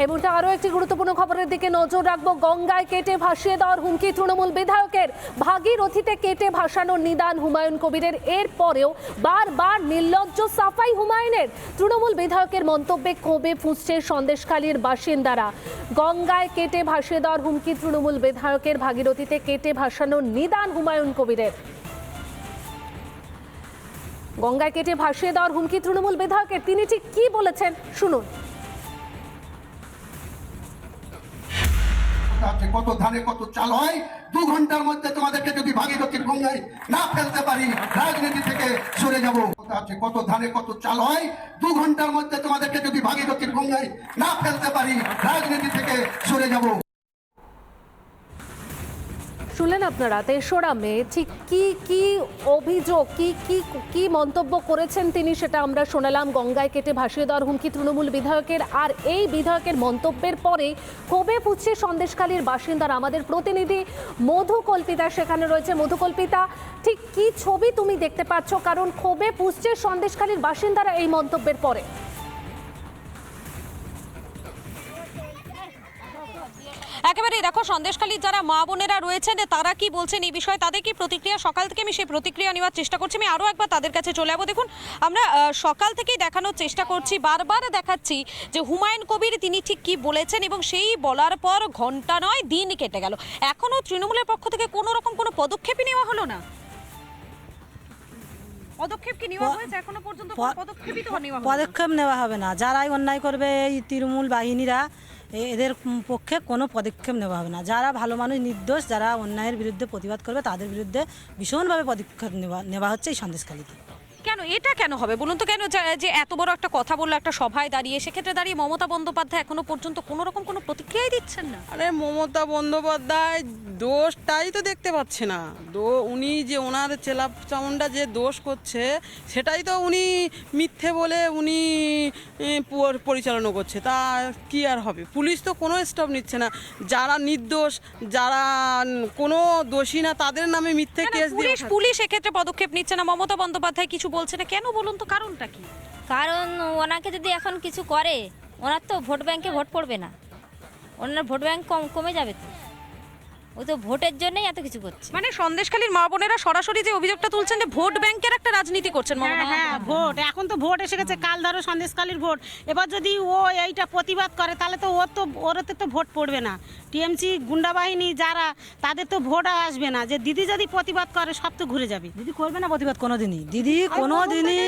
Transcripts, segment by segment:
এই মুহূর্তে আরও একটি গুরুত্বপূর্ণ খবরের দিকে নজর রাখব। গঙ্গায় কেটে ভাসিয়ে দেওয়ার হুমকি তৃণমূল বিধায়কের। ভাগীরথীতে কেটে ভাসানোর নিদান হুমায়ুন কবিরের। এর পরেও বারবার নির্লজ্জ সাফাই হুমায়ুনের। তৃণমূল বিধায়কের মন্তব্যে ক্ষোভে ফুঁসছে সন্দেশখালীর বাসিন্দারা। গঙ্গায় কেটে ভাসিয়ে দেওয়ার হুমকি তৃণমূল বিধায়কের। ভাগীরথীতে কেটে ভাসানোর নিদান হুমায়ুন কবিরের। গঙ্গায় কেটে ভাসিয়ে দেওয়ার হুমকি তৃণমূল বিধায়কের। তিনি ঠিক কি বলেছেন? শুনুন। আছে, কত ধানে কত চাল হয়, দু ঘণ্টার মধ্যে তোমাদেরকে যদি ভাগীরথীর গঙ্গায় না ফেলতে পারি, রাজনীতি থেকে সরে যাব। আছে, কত ধানে কত চাল হয়, দু ঘণ্টার মধ্যে তোমাদেরকে যদি ভাগীরথীর গঙ্গায় না ফেলতে পারি, রাজনীতি থেকে সরে যাব। শুনলেন আপনারা, তেসরা মে, ঠিক কি কি অভিযোগ, কি কি কি মন্তব্য করেছেন তিনি সেটা আমরা শোনালাম গঙ্গায় কেটে ভাসিয়ে দেওয়ার হুমকি তৃণমূল বিধায়কের। আর এই বিধায়কের মন্তব্যের পরে কবে পুচ্ছে সন্দেশখালীর বাসিন্দারা। আমাদের প্রতিনিধি মধু কল্পিতা সেখানে রয়েছে। মধু কল্পিতা, ঠিক কি ছবি তুমি দেখতে পাচ্ছ? কারণ ক্ষোভে পুষছে সন্দেশখালীর বাসিন্দারা এই মন্তব্যের পরে। একেবারেই দেখো সন্দেশখালীর যারা মা বোনেরা রয়েছেন তারা কি বলছেন এই বিষয়ে? তাদের কি প্রতিক্রিয়া? সকাল থেকে আমি সেই প্রতিক্রিয়া নেওয়ার চেষ্টা করছি। আমি আরও একবার তাদের কাছে চলে যাব। দেখুন আমরা সকাল থেকেই দেখানোর চেষ্টা করছি বারবার দেখাচ্ছি যে হুমায়ুন কবির তিনি ঠিক কি বলেছেন এবং সেই বলার পর ঘণ্টা নয় দিন কেটে গেল। এখনও তৃণমূলের পক্ষ থেকে কোনো রকম কোনো পদক্ষেপই নেওয়া হলো না? পদক্ষেপ কি নেওয়া হয়েছে? এখনও পর্যন্ত পদক্ষেপই তো নেওয়া পদক্ষেপ নেওয়া হবে না। যারাই অন্যায় করবে এই তৃণমূল বাহিনীরা এদের পক্ষে কোনো পদক্ষেপ নেওয়া হবে না। যারা ভালো মানুষ নির্দোষ যারা অন্যায়ের বিরুদ্ধে প্রতিবাদ করবে তাদের বিরুদ্ধে ভীষণভাবে পদক্ষেপ নেওয়া নেওয়া হচ্ছে এই সন্দেশকালীতে কেন? এটা কেন হবে? বলুন তো কেন যে- এত বড় একটা কথা বলল একটা সভায় দাঁড়িয়ে সেক্ষেত্রে দাঁড়িয়ে মমতা বন্দ্যোপাধ্যায় এখনও পর্যন্ত কোনো রকম কোনো প্রতিক্রিয়াই দিচ্ছেন না? আরে মমতা বন্দ্যোপাধ্যায় দোষটাই তো দেখতে পাচ্ছে না। দো উনি যে ওনার চেলা চামুন্ডা যে দোষ করছে সেটাই তো উনি মিথ্যে বলে উনি পরিচালনা করছে। তা কি আর হবে? পুলিশ তো কোনো স্টপ নিচ্ছে না। যারা নির্দোষ যারা কোনো দোষী না তাদের নামে মিথ্যে কেস দিয়ে পুলিশ। পুলিশ এক্ষেত্রে পদক্ষেপ নিচ্ছে না। মমতা বন্দ্যোপাধ্যায় কিছু বলছে না কেন বলুন তো কারণটা কি? কারণ ওনাকে যদি এখন কিছু করে ওনার তো ভোট ব্যাংকে ভোট পড়বে না। ওনার ভোট ব্যাংক কম কমে যাবে তো। ওই তো ভোটের জন্যই এত কিছু করছে। মানে সন্দেশখালীর মা বোনেরা সরাসরি যে অভিযোগটা তুলছেন যে ভোট ব্যাংকের একটা রাজনীতি করছেন মমতা হ্যাঁ হ্যাঁ ভোট। এখন তো ভোট এসে গেছে। কাল ধরো সন্দেশকালীর ভোট। এবার যদি ও এইটা প্রতিবাদ করে তাহলে তো ওর তো ওরতে তো ভোট পড়বে না। টিএমসি গুন্ডা বাহিনী যারা তাদের তো ভোট আসবে না। যে দিদি যদি প্রতিবাদ করে সব তো ঘুরে যাবে। দিদি করবে না প্রতিবাদ কোনোদিনই। দিদি কোনোদিনই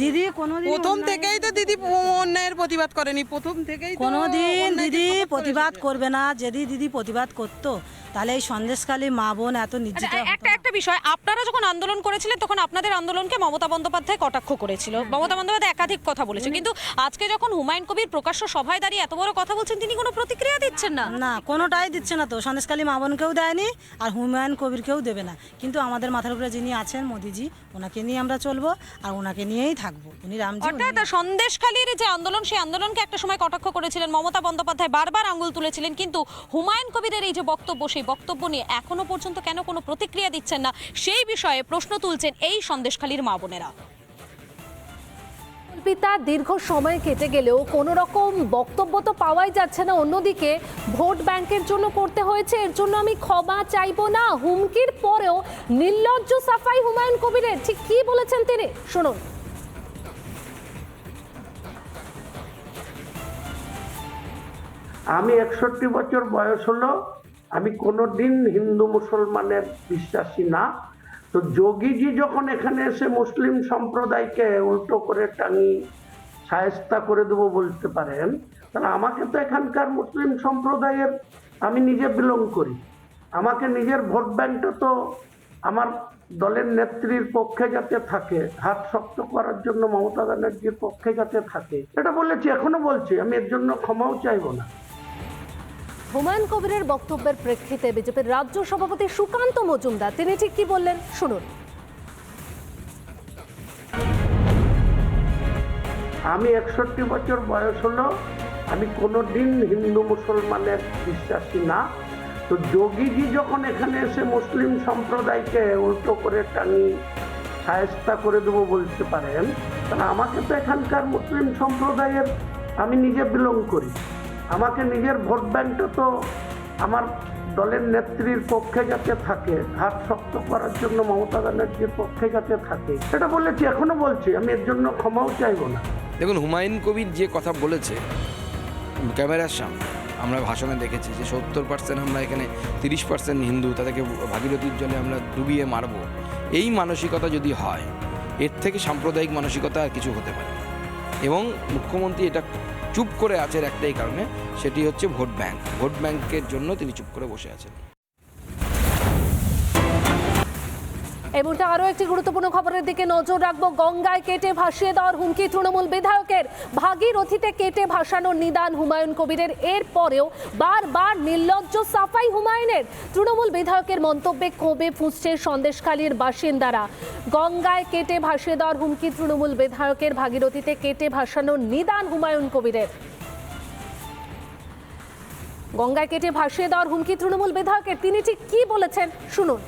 দিদি কোনোদিন প্রথম থেকেই তো দিদি অন্যায়ের প্রতিবাদ করেনি। প্রথম থেকেই কোনোদিন দিদি প্রতিবাদ করবে না। যদি দিদি প্রতিবাদ করতো তাহলে এই সন্দেশখালী মা বোন এত নির্যাতিত আচ্ছা, একটা একটা বিষয়। আপনারা যখন আন্দোলন করেছিলেন তখন আপনাদের আন্দোলনকে মমতা বন্দ্যোপাধ্যায় কটাক্ষ করেছিল। মমতা বন্দ্যোপাধ্যায় একাধিক কথা বলেছে। কিন্তু আজকে যখন হুমায়ুন কবির প্রকাশ্য সভায় দাঁড়িয়ে এত বড় কথা বলছেন তিনি কোনো প্রতিক্রিয়া দিচ্ছেন না? না কোনোটাই দিচ্ছে না তো। সন্দেশকালী মা বোনকেও দেয়নি আর হুমায়ুন কবিরকেও দেবে না। কিন্তু আমাদের মাথার উপরে যিনি আছেন মোদিজি ওনাকে নিয়ে আমরা চলবো আর ওনাকে নিয়েই থাকব। উনি রামজি অর্থাৎ সন্দেশখালীর যে আন্দোলন সেই আন্দোলনকে একটা সময় কটাক্ষ করেছিলেন। মমতা বন্দ্যোপাধ্যায় বারবার আঙ্গুল তুলেছিলেন কিন্তু হুমায়ুন কবিরের এই যে বক্তব্য সেই বক্তব্য নিয়ে এখনও পর্যন্ত কেন কোনো প্রতিক্রিয়া দিচ্ছেন না? সেই বিষয়ে প্রশ্ন তুলছেন এই সন্দেশখালীর মা বোনেরা। কল্পিতা দীর্ঘ সময় কেটে গেলেও কোনো রকম বক্তব্য তো পাওয়াই যাচ্ছে না। অন্যদিকে ভোট ব্যাংকের জন্য করতে হয়েছে এর জন্য আমি ক্ষমা চাইব না। হুমকির পরেও নির্লজ্জ সাফাই হুমায়ুন কবিরের ঠিক কি বলেছেন তিনি? শুনুন। আমি একষট্টি বছর বয়স হলো, আমি কোনোদিন হিন্দু মুসলমানের বিশ্বাসী না। তো যোগীজি যখন এখানে এসে মুসলিম সম্প্রদায়কে উল্টো করে টাঙি সায়স্তা করে দেবো বলতে পারেন, তাহলে আমাকে তো এখানকার মুসলিম সম্প্রদায়ের আমি নিজে বিলং করি। আমাকে নিজের ভোট ব্যাংকটা তো আমার দলের নেত্রীর পক্ষে যাতে থাকে, হাত শক্ত করার জন্য মমতা ব্যানার্জির পক্ষে যাতে থাকে এটা বলেছি, এখনও বলছি, আমি এর জন্য ক্ষমাও চাইব না। হুমায়ুন কবিরের বক্তব্যের প্রেক্ষিতে বিজেপির রাজ্য সভাপতি সুকান্ত মজুমদার, তিনি ঠিক কি বললেন? শুনুন। আমি একষট্টি বছর বয়স হলো, আমি কোনোদিন হিন্দু মুসলমানের বিশ্বাসী না। তো যোগীজি যখন এখানে এসে মুসলিম সম্প্রদায়কে উল্টো করে টাঙি সায়স্তা করে দেবো বলতে পারেন, তাহলে আমাকে তো এখানকার মুসলিম সম্প্রদায়ের আমি নিজে বিলং করি। আমাকে নিজের ভোট ব্যাংকটা তো আমার দলের নেত্রীর পক্ষে যাতে থাকে, হাত শক্ত করার জন্য মমতা ব্যানার্জির পক্ষে যাতে থাকে। সেটা বলেছি, এখনও বলছি, আমি এর জন্য ক্ষমাও চাইব না। দেখুন, হুমায়ুন কবির যে কথা বলেছে ক্যামেরার সামনে, আমরা ভাষণে দেখেছি যে সত্তর পার্সেন্ট আমরা এখানে, তিরিশ পার্সেন্ট হিন্দু, তাদেরকে ভাগীরথীর জলে আমরা ডুবিয়ে মারব। এই মানসিকতা যদি হয়, এর থেকে সাম্প্রদায়িক মানসিকতা আর কিছু হতে পারে এবং মুখ্যমন্ত্রী এটা চুপ করে আছেন একটাই কারণে, সেটি হচ্ছে ভোট ব্যাংক। ভোট ব্যাংকের জন্য তিনি চুপ করে বসে আছেন। এই মুহূর্তে আরও একটি গুরুত্বপূর্ণ খবরের দিকে নজর রাখব। গঙ্গায় কেটে ভাসিয়ে দেওয়ার হুমকি তৃণমূল বিধায়কের। ভাগীরথীতে কেটে ভাসানোর নিদান হুমায়ুন কবিরের। এর পরেও বারবার নির্লজ্জ সাফাই হুমায়ুনের। তৃণমূল বিধায়কের মন্তব্যে ক্ষোভে ফুঁসছে সন্দেশখালীর বাসিন্দারা। গঙ্গায় কেটে ভাসিয়ে দেওয়ার হুমকি তৃণমূল বিধায়কের। ভাগীরথীতে কেটে ভাসানোর নিদান হুমায়ুন কবিরের। গঙ্গায় কেটে ভাসিয়ে দেওয়ার হুমকি তৃণমূল বিধায়কের। তিনি ঠিক কি বলেছেন? শুনুন।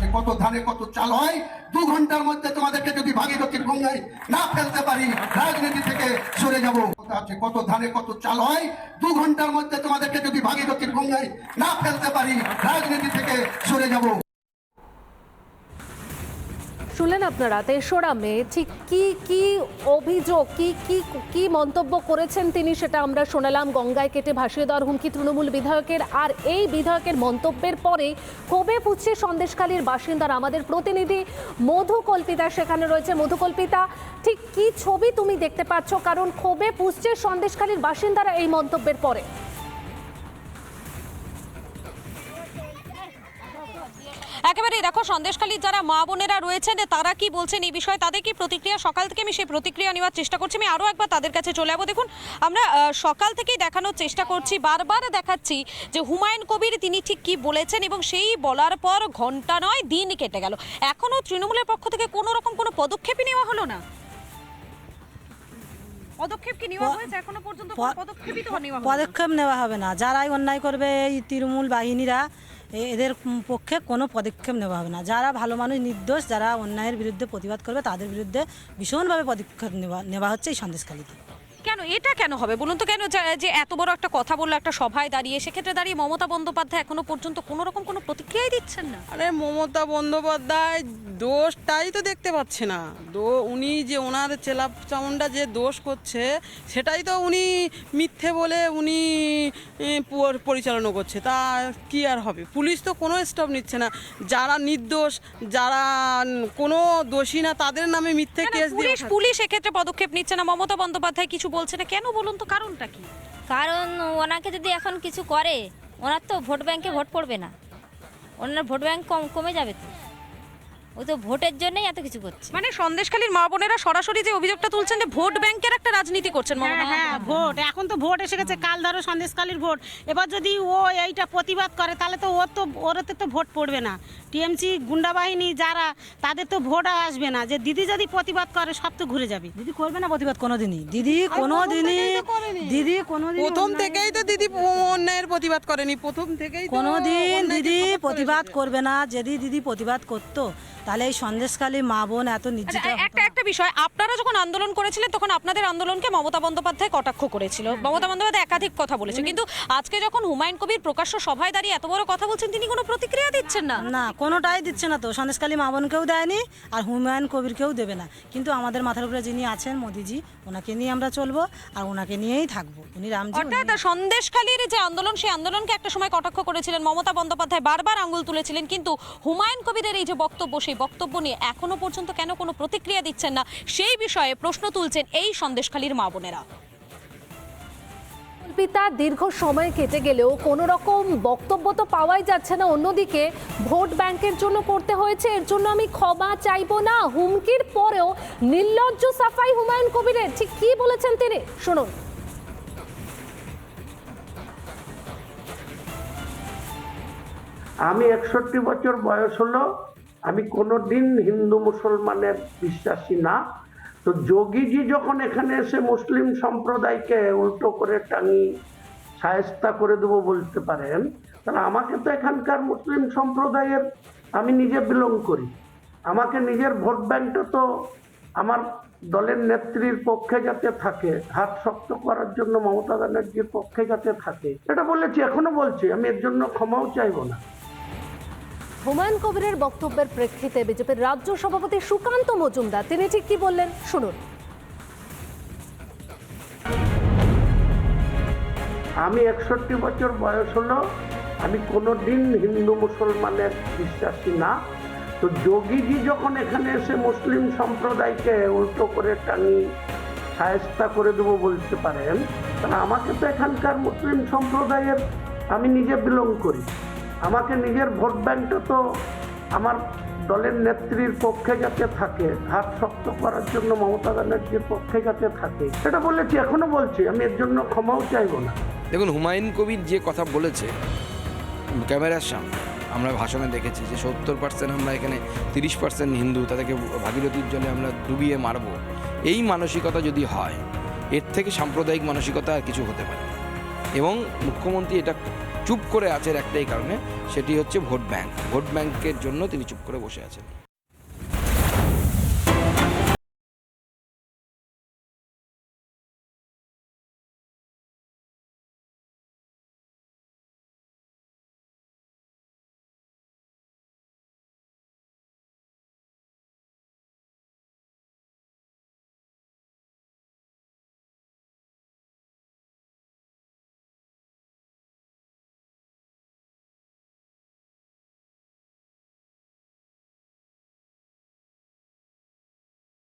আছে, কত ধানে কত চাল হয়, দু ঘণ্টার মধ্যে তোমাদেরকে যদি ভাগীরথীর গঙ্গায় না ফেলতে পারি, রাজনীতি থেকে সরে যাব। আছে, কত ধানে কত চাল হয়, দু ঘণ্টার মধ্যে তোমাদেরকে যদি ভাগীরথীর গঙ্গায় না ফেলতে পারি, রাজনীতি থেকে সরে যাব। শুনলেন আপনারা, তেসরা মে, ঠিক কি কি অভিযোগ, কি কি কি মন্তব্য করেছেন তিনি সেটা আমরা শোনালাম গঙ্গায় কেটে ভাসিয়ে দেওয়ার হুমকি তৃণমূল বিধায়কের। আর এই বিধায়কের মন্তব্যের পরে ক্ষোভে ফুটছে সন্দেশখালীর বাসিন্দারা? আমাদের প্রতিনিধি মধু কল্পিতা সেখানে রয়েছে। মধু কল্পিতা, ঠিক কি ছবি তুমি দেখতে পাচ্ছ? কারণ ক্ষোভে ফুটছে সন্দেশখালীর বাসিন্দারা এই মন্তব্যের পরে? একেবারেই দেখো সন্দেশখালীর যারা মা বোনেরা রয়েছেন তারা কি বলছেন এই বিষয়ে? তাদের কি প্রতিক্রিয়া? সকাল থেকে আমি সেই প্রতিক্রিয়া নেওয়ার চেষ্টা করছি। আমি আরও একবার তাদের কাছে চলে যাব। দেখুন আমরা সকাল থেকেই দেখানোর চেষ্টা করছি বারবার দেখাচ্ছি যে হুমায়ুন কবির তিনি ঠিক কি বলেছেন এবং সেই বলার পর ঘণ্টা নয় দিন কেটে গেল। এখনও তৃণমূলের পক্ষ থেকে কোনো রকম কোনো পদক্ষেপই নেওয়া হলো না? পদক্ষেপ কি নেওয়া হয়েছে? এখনও পর্যন্ত পদক্ষেপই তো নেওয়া পদক্ষেপ নেওয়া হবে না। যারাই অন্যায় করবে এই তৃণমূল বাহিনীরা এদের পক্ষে কোনো পদক্ষেপ নেওয়া হবে না। যারা ভালো মানুষ, নির্দোষ, যারা অন্যায়ের বিরুদ্ধে প্রতিবাদ করবে, তাদের বিরুদ্ধে ভীষণভাবে পদক্ষেপ নেওয়া নেওয়া হচ্ছে এই সন্দেশখালীতে। কেন? এটা কেন হবে? বলুন তো কেন যে- এত বড় একটা কথা বলল একটা সভায় দাঁড়িয়ে সেক্ষেত্রে দাঁড়িয়ে মমতা বন্দ্যোপাধ্যায় এখনও পর্যন্ত কোনো রকম কোনো প্রতিক্রিয়াই দিচ্ছেন না? আরে মমতা বন্দ্যোপাধ্যায় দোষটাই তো দেখতে পাচ্ছে না। দো উনি যে ওনার চেলা চামুন্ডা যে দোষ করছে সেটাই তো উনি মিথ্যে বলে উনি পরিচালনা করছে। তা কি আর হবে? পুলিশ তো কোনো স্টপ নিচ্ছে না। যারা নির্দোষ যারা কোনো দোষী না তাদের নামে মিথ্যে কেস পুলিশ। পুলিশ এক্ষেত্রে পদক্ষেপ নিচ্ছে না। মমতা বন্দ্যোপাধ্যায় কিছু বলছে না কেন বলুন তো, কারণটা কি? কারণ ওনাকে যদি এখন কিছু করে, ওনার তো ভোট ব্যাংকে ভোট পড়বে না। ওনার ভোট ব্যাংক কম, কমে যাবে তো। ও তো ভোটের জন্যই এত কিছু করছে। মানে সন্দেশখালীর মা বোনেরা সরাসরি যে অভিযোগটা তুলছেন যে ভোট ব্যাংকের একটা রাজনীতি করছেন হ্যাঁ হ্যাঁ ভোট। এখন তো ভোট এসে গেছে কাল ধরো সন্দেশকালীর ভোট। এবার যদি ও এইটা প্রতিবাদ করে তাহলে তো ওর তো ওরতে তো ভোট পড়বে না। টিএমসি গুন্ডা বাহিনী যারা তাদের তো ভোট আসবে না। যে দিদি যদি প্রতিবাদ করে সব তো ঘুরে যাবে। দিদি করবে না প্রতিবাদ কোনো দিনই দিদি কোনো দিনই দিদি কোনো প্রথম থেকেই তো দিদি অন্যায়ের প্রতিবাদ করেনি। প্রথম থেকেই তো কোনো দিন দিদি প্রতিবাদ করবে না। যদি দিদি প্রতিবাদ করতো তাহলে এই সন্দেশকালী মা বোন এত নির্যাতিত আচ্ছা, একটা একটা বিষয় আপনারা যখন আন্দোলন করেছিলেন তখন আপনাদের আন্দোলনকে মমতা বন্দ্যোপাধ্যায় কটাক্ষ করেছিল। মমতা বন্দ্যোপাধ্যায় একাধিক কথা বলেছে কিন্তু আজকে যখন হুমায়ুন কবির প্রকাশ্য সভায় দাঁড়িয়ে এত বড় কথা বলছেন তিনি কোনো প্রতিক্রিয়া দিচ্ছেন না? না কোনোটাই দিচ্ছে না তো। সন্দেশকালী মা বোনকেও দেয়নি আর হুমায়ুন কবিরকেও দেবে না। কিন্তু আমাদের মাথার উপরে যিনি আছেন মোদিজি ওনাকে নিয়ে আমরা চলবো আর ওনাকে নিয়েই থাকব। উনি রামজি অর্থাৎ সন্দেশখালীর যে আন্দোলন সেই আন্দোলনকে একটা সময় কটাক্ষ করেছিলেন মমতা বন্দ্যোপাধ্যায় বারবার আঙ্গুল তুলেছিলেন। কিন্তু হুমায়ুন কবিরের এই যে বক্তব্য সেই বক্তব্য নিয়ে এখনও পর্যন্ত কেন কোনো প্রতিক্রিয়া দিচ্ছেন না সেই বিষয়ে প্রশ্ন তুলছেন এই সন্দেশখালীর মা বোনেরা। কল্পিতা দীর্ঘ সময় কেটে গেলেও কোনো রকম বক্তব্য তো পাওয়াই যাচ্ছে না। অন্যদিকে ভোট ব্যাংকের জন্য করতে হয়েছে এর জন্য আমি ক্ষমা চাইব না। হুমকির পরেও নির্লজ্জ সাফাই হুমায়ুন কবিরের ঠিক কি বলেছেন তিনি? শুনুন। আমি একষট্টি বছর বয়স হলো আমি কোনো দিন হিন্দু মুসলমানের বিশ্বাসী না। তো যোগীজি যখন এখানে এসে মুসলিম সম্প্রদায়কে উল্টো করে টাঙি, সায়স্তা করে দেবো বলতে পারেন, তাহলে আমাকে তো এখানকার মুসলিম সম্প্রদায়ের আমি নিজে বিলং করি। আমাকে নিজের ভোট ব্যাংকটা তো আমার দলের নেত্রীর পক্ষে যাতে থাকে, হাত শক্ত করার জন্য মমতা ব্যানার্জির পক্ষে যাতে থাকে এটা বলেছি, এখনও বলছি, আমি এর জন্য ক্ষমাও চাইব না। হুমায়ুন কবিরের বক্তব্যের প্রেক্ষিতে বিজেপির রাজ্য সভাপতি সুকান্ত মজুমদার, তিনি ঠিক কি বললেন? শুনুন। আমি একষট্টি বছর বয়স হলো, আমি কোনোদিন হিন্দু মুসলমানের বিশ্বাসী না। তো যোগীজি যখন এখানে এসে মুসলিম সম্প্রদায়কে উল্টো করে টানি, সায়স্তা করে দেবো বলতে পারেন তাহলে আমাকে তো এখানকার মুসলিম সম্প্রদায়ের আমি নিজে বিলং করি। আমাকে নিজের ভোট ব্যাংকটা তো আমার দলের নেত্রীর পক্ষে যাতে থাকে, হাত শক্ত করার জন্য মমতা ব্যানার্জির পক্ষে যাতে থাকে এটা বলেছি, এখনও বলছি, আমি এর জন্য ক্ষমাও চাইব না। দেখুন, হুমায়ুন কবির যে কথা বলেছে ক্যামেরার সামনে, আমরা ভাষণে দেখেছি যে সত্তর পার্সেন্ট আমরা এখানে, তিরিশ পার্সেন্ট হিন্দু, তাদেরকে ভাগীরথীর জলে আমরা ডুবিয়ে মারব। এই মানসিকতা যদি হয়, এর থেকে সাম্প্রদায়িক মানসিকতা আর কিছু হতে পারে এবং মুখ্যমন্ত্রী এটা চুপ করে আছেন একটাই কারণে, সেটি হচ্ছে ভোট ব্যাংক। ভোট ব্যাংকের জন্য তিনি চুপ করে বসে আছেন।